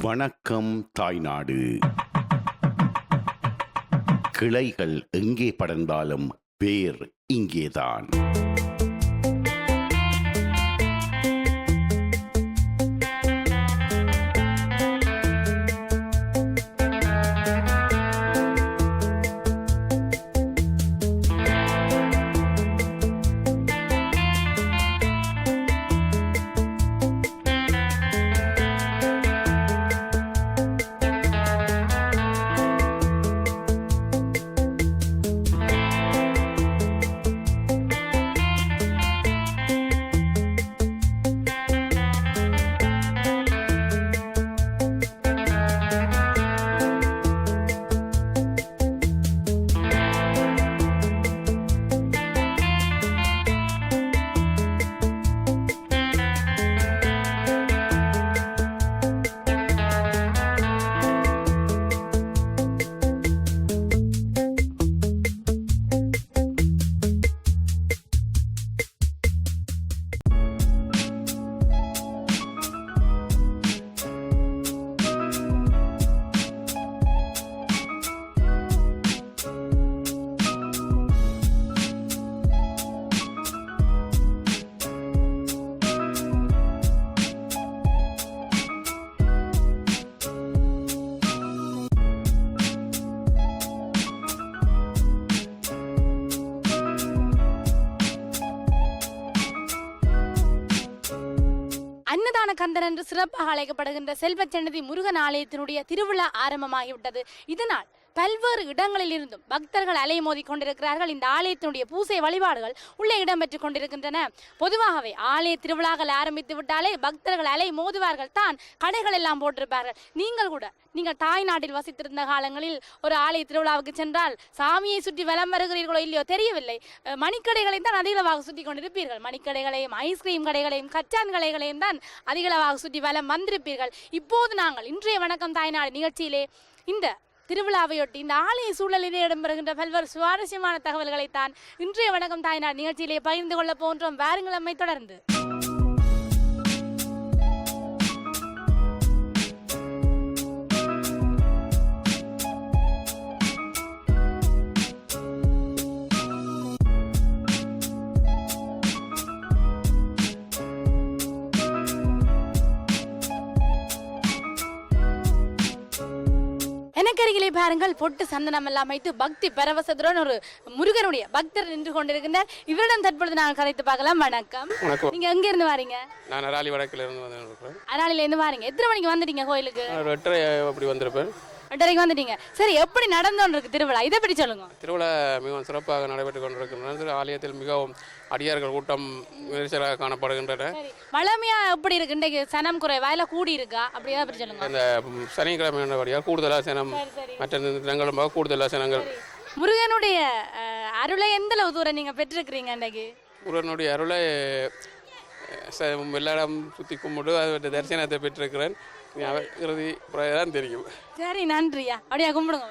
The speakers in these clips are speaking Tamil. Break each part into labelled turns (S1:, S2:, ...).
S1: வணக்கம் தாய்நாடு. கிளைகள் எங்கே படர்ந்தாலும் வேர் இங்கேதான்.
S2: அன்னதான கந்தன் என்று சிறப்பாக அழைக்கப்படுகின்ற செல்வச்சன்னதி முருகன் ஆலயத்தினுடைய திருவிழா ஆரம்பமாகிவிட்டது. இதனால் பல்வேறு இடங்களில் இருந்தும் பக்தர்கள் அலைமோதி கொண்டிருக்கிறார்கள். இந்த ஆலயத்தினுடைய பூசை வழிபாடுகள் உள்ளே இடம்பெற்றுக் கொண்டிருக்கின்றன. பொதுவாகவே ஆலய திருவிழாக்கள் ஆரம்பித்து விட்டாலே பக்தர்கள் அலை மோதுவார்கள் தான் கடைகள் எல்லாம் போட்டிருப்பார்கள். நீங்கள் கூட நீங்கள் தாய்நாட்டில் வசித்திருந்த காலங்களில் ஒரு ஆலய திருவிழாவுக்கு சென்றால் சாமியை சுற்றி வலம் வருகிறீர்களோ இல்லையோ தெரியவில்லை. மணிக்கடைகளையும் மணிக்கடைகளை தான் அதிகளவாக சுற்றி கொண்டிருப்பீர்கள். மணிக்கடைகளையும் ஐஸ்கிரீம் கடைகளையும் கச்சான் கடைகளையும் தான் அதிகளவாக சுற்றி வலம் வந்திருப்பீர்கள். இப்போது நாங்கள் இன்றைய வணக்கம் தாய்நாடு நிகழ்ச்சியிலே இந்த திருவிழாவையொட்டி இந்த ஆலய சூழலிலே இடம்பெறுகின்ற பல்வேறு சுவாரஸ்யமான தகவல்களைத்தான் இன்றைய வணக்கம் தாய்நாடு நிகழ்ச்சியிலே பகிர்ந்து கொள்ள போன்றோம் வாருங்கள் அம்மை தொடர்ந்து. பாருங்கள் பொட்டு சந்தனம் எல்லாம் வைத்து பக்தி பரவசத்துடன் ஒரு முருகனுடைய பக்தர் நின்று கொண்டிருக்கின்றார். இவரிடம் தற்பொழுது நாங்கள் கதைத்து பார்க்கலாம். வணக்கம். நீங்க எங்க இருந்து வாரீங்க?
S3: நான் அராலி வடக்கில் இருந்து வந்துருக்கிறேன்
S2: அனாலில இருந்து வாரீங்க. எத்தனை மணிக்கு வந்துட்டீங்க கோயிலுக்கு?
S3: நான் எட்டரை அப்படி வந்திருப்பேன்.
S2: எட்டரைக்கு வந்துட்டீங்க. சரி எப்படி நடந்தோன்னு இருக்கு திருவிழா? இதை பற்றி சொல்லுங்க.
S3: திருவிழா மிகவும் சிறப்பாக நடைபெற்று கொண்டிருக்கின்றது. ஆலயத்தில் மிகவும் அடியார்கள் கூட்டம் நெரிசலாக காணப்படுகின்றன.
S2: வளமையா எப்படி இருக்கு? இன்றைக்கு சனம் குறைவா? இல்ல கூடி இருக்கா? அப்படி ஏதாவது பற்றி சொல்லுங்க.
S3: அந்த ம், சனிக்கிழமை கூடுதலாக சனம் மற்ற தினங்களும் போக கூடுதலாக சனங்கள்
S2: முருகனுடைய அருளை எந்த அளவு தூரம் நீங்க பெற்றிருக்கிறீங்க இன்னைக்கு
S3: முருகனுடைய அருளை ச- எல்லா இடம் சுற்றி கும்பிட்டு அது தரிசனத்தை பெற்றிருக்கிறேன். இறுதி தான் தெரியும்.
S2: சரி நன்றியா. அப்படியா கும்பிடுங்க.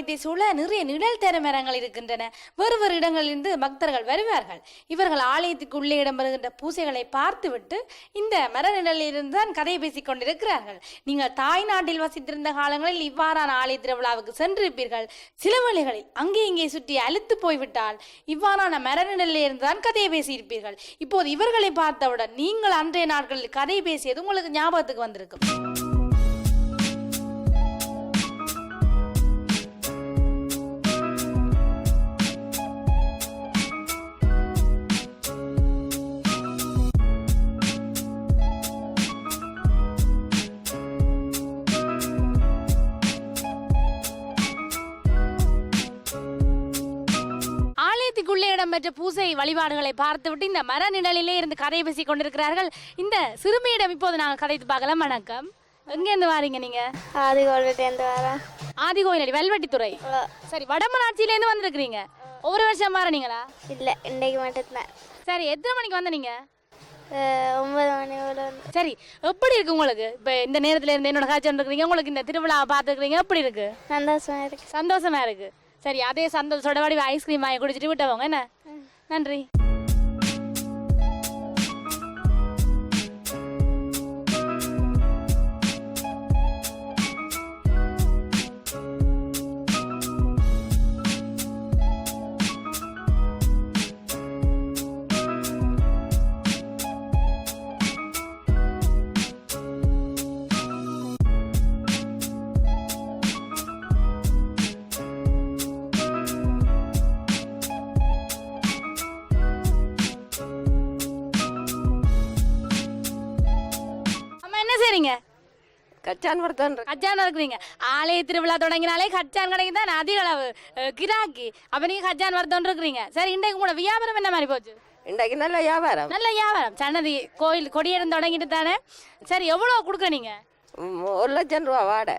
S2: முருகன் சூழ நிறைய நிழல் தர மரங்கள் இருக்கின்றன. வேறு வேறு இடங்களிலிருந்து பக்தர்கள் வருவார்கள். இவர்கள் ஆலயத்துக்கு உள்ளே இடம்பெறுகின்ற பூசைகளை பார்த்துவிட்டு இந்த மர நிழலிலிருந்து தான் கதை பேசிக் கொண்டிருக்கிறார்கள். நீங்கள் தாய் நாட்டில் வசித்திருந்த காலங்களில் இவ்வாறான ஆலய திருவிழாவுக்கு சென்றிருப்பீர்கள். சில வழிகளில் அங்கே இங்கே சுற்றி அழுத்து போய்விட்டால் இவ்வாறான மர நிழலிலிருந்து தான் கதையை பேசியிருப்பீர்கள். இப்போது இவர்களை பார்த்தவுடன் நீங்கள் அன்றைய நாட்களில் கதை பேசியது உங்களுக்கு ஞாபகத்துக்கு வந்திருக்கும். இடம் இடம்பெற்ற பூசை வழிபாடுகளை பார்த்துவிட்டு இந்த மர நிழலிலே இருந்து கதை பேசிக் கொண்டிருக்கிறார்கள். இந்த சிறுமியிடம் இப்போது நாங்கள் கதைத்து பார்க்கலாம். வணக்கம். எங்கேருந்து வாரீங்க நீங்க?
S4: ஆதி கோல்டேந்து வரேன்.
S2: ஆதி கோயிலடி வெல்வெட்டித்துறை சரி வடமராட்சியிலேருந்து வந்திருக்கிறீங்க. ஒவ்வொரு வருஷம் மாறனீங்களா
S4: இல்லை இன்றைக்கு மட்டும்தான்.
S2: சரி எத்தனை மணிக்கு வந்த நீங்க?
S4: அஹ் ஒன்பது மணி
S2: சரி எப்படி இருக்கு உங்களுக்கு? இப்போ இந்த நேரத்துல இருந்து என்னோட காய்ச்சல் இருக்கிறீங்க. உங்களுக்கு இந்த திருவிழாவை பார்த்துருக்கீங்க எப்படி இருக்கு?
S4: சந்தோஷமா இருக்கு.
S2: சந்தோஷமா இருக்கு. சரி அதே சந்தோஷத்தோட வாடி ஐஸ்கிரீம் வாங்கி குடிச்சிட்டு விட்டவங்க என்ன? நன்றி. செய்றீங்க
S5: கச்சான் வர்த்தன்
S2: கச்சான் இருக்கிறீங்க ஆலய திருவிழா தொடங்கினாலே கச்சான் கடைக்கு தான் அதிக அளவு அஹ், கிராக்கி. அப்ப நீங்க கச்சான் வரதோன்னு இருக்கிறீங்க. சரி இன்றைக்கு கூட வியாபாரம் என்ன மாதிரி போச்சு?
S5: இன்றைக்கு நல்ல வியாபாரம்.
S2: நல்ல வியாபாரம். சன்னதி கோயில் கொடியேறம் தொடங்கிட்டு தானே? சரி எவ்வளோ கொடுக்குற நீங்க?
S5: ம், ஒரு லட்சம் ரூபா வாடகை.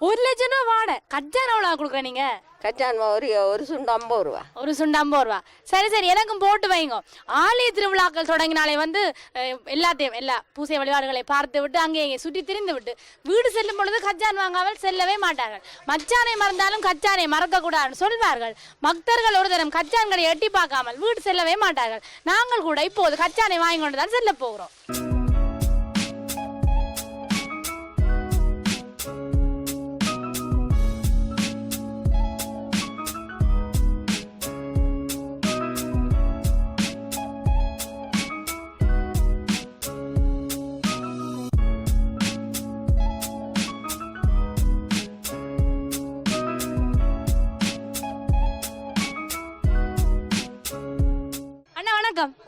S2: ஒரு லட்சம் ரூபா வாடகை. கச்சான் எவ்வளோ கொடுக்குற நீங்க?
S5: கச்சான் ஒரு ஒரு சுண்டு ஐம்பது ரூபா.
S2: ஒரு சுண்டு ஐம்பது ரூபா. சரி சரி எனக்கும் போட்டு வைங்க. ஆலய திருவிழாக்கள் தொடங்கினாலே வந்து எல்லாத்தையும் எல்லா பூசை வழிபாடுகளை பார்த்து விட்டு அங்கே இங்கே சுற்றி திரிந்து விட்டு வீடு செல்லும் பொழுது கச்சான் வாங்காமல் செல்லவே மாட்டார்கள். மச்சானை மறந்தாலும் கச்சானை மறக்கக்கூடாதுன்னு சொல்வார்கள். பக்தர்கள் ஒரு தரம் கச்சான்களை எட்டி பார்க்காமல் வீடு செல்லவே மாட்டார்கள். நாங்கள் கூட இப்போது கச்சானை வாங்கி கொண்டு தான் செல்ல போகிறோம்.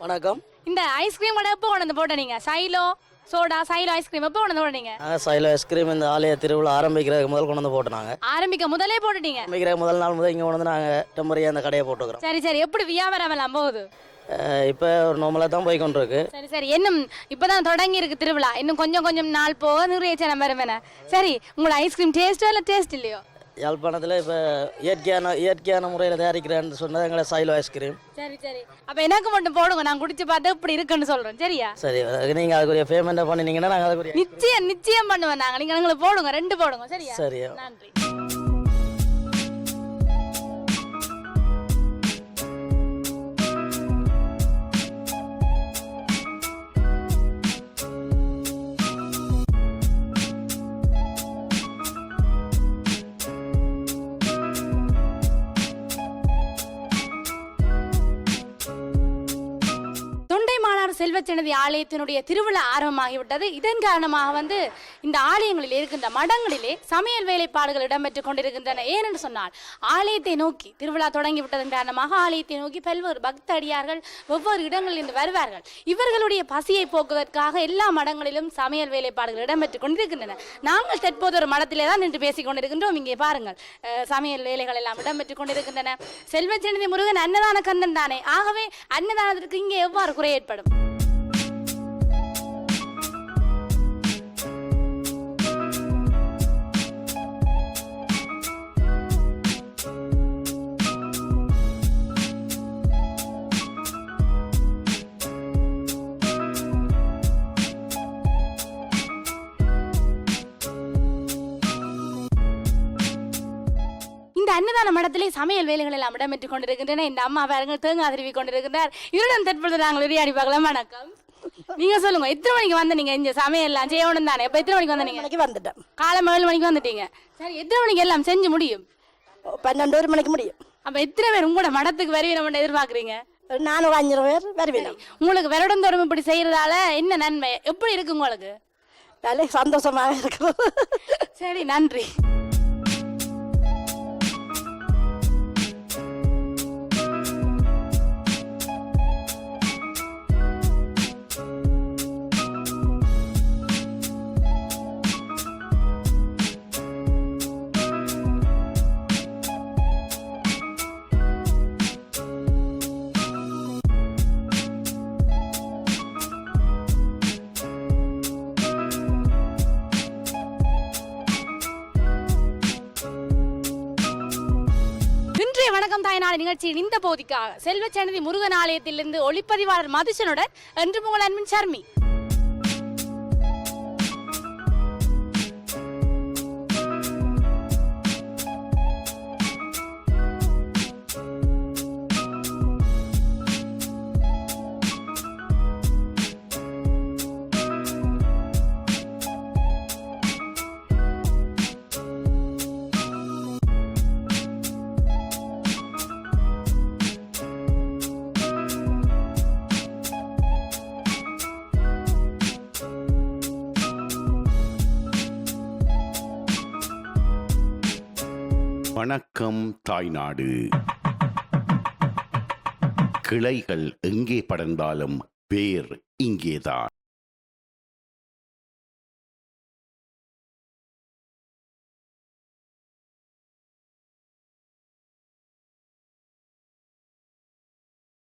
S2: வணக்கம். இந்த ஐஸ்கிரீம் கடை எப்போ கொண்டு வந்து போட்ட நீங்க? சைலோ சோடா சைலோ ஐஸ்கிரீம் எப்போ கொண்டு வந்து போட்டீங்க
S6: நாங்கள் சைல ஐஸ்கிரீம் இந்த ஆலய திருவிழா ஆரம்பிக்கிறதுக்கு முதல் கொண்டு வந்து போட்டோம் நாங்கள்
S2: ஆரம்பிக்க முதலே போட்டுட்டீங்க.
S6: ஆரம்பிக்கிற முதல் நாள் முதல் இங்கே கொண்டு வந்து நாங்கள் டெம்பரியாக அந்த கடையை போட்டுக்கிறோம்.
S2: சரி சரி. எப்படி வியாபாரம் எல்லாம் போகுது?
S6: இப்போ ஒரு நார்மலாக தான் போய் கொண்டிருக்கு
S2: சரி சரி. இன்னும் இப்பதான் தொடங்கி இருக்கு திருவிழா. இன்னும் கொஞ்சம் கொஞ்சம் நாள் போக நிறைய ஜனம் வருவேன சரி உங்களோட ஐஸ்கிரீம் டேஸ்டோ இல்லை டேஸ்ட் இல்லையோ?
S6: யாழ்ப்பாணத்தில் இப்போ இயற்கையான இயற்கையான முறையில் தயாரிக்கிறேன்னு சொன்னது எங்களை சைலோ ஐஸ்கிரீம்.
S2: சரி சரி. அப்ப எனக்கு மட்டும் போடுங்க. நான் குடிச்சு பார்த்து இப்படி இருக்குன்னு சொல்றேன். சரியா?
S6: சரி நீங்கள் அதுக்குரிய பேமெண்ட்டை பண்ணினீங்கன்னா நாங்கள் அதுக்குரிய
S2: நிச்சயம் நிச்சயம் பண்ணுவேன் நாங்க. நீங்க எங்களுக்கு போடுங்க. ரெண்டு போடுங்க. சரியா?
S6: சரி
S2: நன்றி. செல்வச்சனதி ஆலயத்தினுடைய திருவிழா ஆரம்பமாகிவிட்டது. இதன் காரணமாக வந்து இந்த ஆலயங்களில் இருக்கின்ற மடங்களிலே சமையல் வேலைப்பாடுகள் இடம்பெற்றுக் கொண்டிருக்கின்றன. ஏனென்று சொன்னால் ஆலயத்தை நோக்கி திருவிழா தொடங்கிவிட்டதன் காரணமாக ஆலயத்தை நோக்கி பல்வேறு பக்த அடியார்கள் ஒவ்வொரு இடங்களில் இருந்து வருவார்கள். இவர்களுடைய பசியை போக்குவதற்காக எல்லா மடங்களிலும் சமையல் வேலைப்பாடுகள் இடம்பெற்றுக் கொண்டிருக்கின்றன. நாங்கள் தற்போது ஒரு மடத்திலே தான் நின்று பேசிக் கொண்டிருக்கின்றோம். இங்கே பாருங்கள் சமையல் வேலைகள் எல்லாம் இடம்பெற்றுக் கொண்டிருக்கின்றன. செல்வச்சனதி முருகன் அன்னதான கண்ணன் தானே. ஆகவே அன்னதானத்திற்கு இங்கே எவ்வாறு குறை ஏற்படும்? இந்த அன்னதான மடத்திலே சமையல் வேலைகள் எல்லாம் இடம்பெற்றுக் கொண்டிருக்கின்றன. இந்த அம்மா பாருங்கள் தேங்காய் திருவி கொண்டிருக்கின்றார். இவருடன் தற்பொழுது நாங்கள் உரையாடி பார்க்கலாம். வணக்கம். நீங்க சொல்லுங்க எத்தனை மணிக்கு வந்த நீங்க இந்த சமையல் எல்லாம் செய்யணும் தானே? இப்ப எத்தனை மணிக்கு வந்தீங்க
S7: வந்துட்டேன்.
S2: காலம் ஏழு மணிக்கு வந்துட்டீங்க. சரி எத்தனை மணிக்கு எல்லாம் செஞ்சு முடியும்?
S7: பன்னெண்டு ஒரு மணிக்கு முடியும்.
S2: அப்ப எத்தனை பேர் உங்களோட மடத்துக்கு வருவீனம் எதிர்பார்க்கறீங்க?
S7: ஒரு நானூறு அஞ்சூறு பேர் வருவினோம்
S2: உங்களுக்கு வருடந்தோறும் இப்படி செய்யறதால என்ன நன்மை? எப்படி இருக்கு உங்களுக்கு?
S7: நல்ல சந்தோஷமாக இருக்கிறது
S2: சரி நன்றி. நாள் நிகழ்ச்சியின் இந்த போதிக்காக செல்வச்சன்னதி முருகன் ஆலயத்திலிருந்து ஒளிப்பதிவாளர் மதுசனுடன் என்று உங்கள் அன்பின் சர்மி.
S1: வணக்கம் தாய்நாடு கிளைகள் எங்கே படர்ந்தாலும் வேர் இங்கேதான்.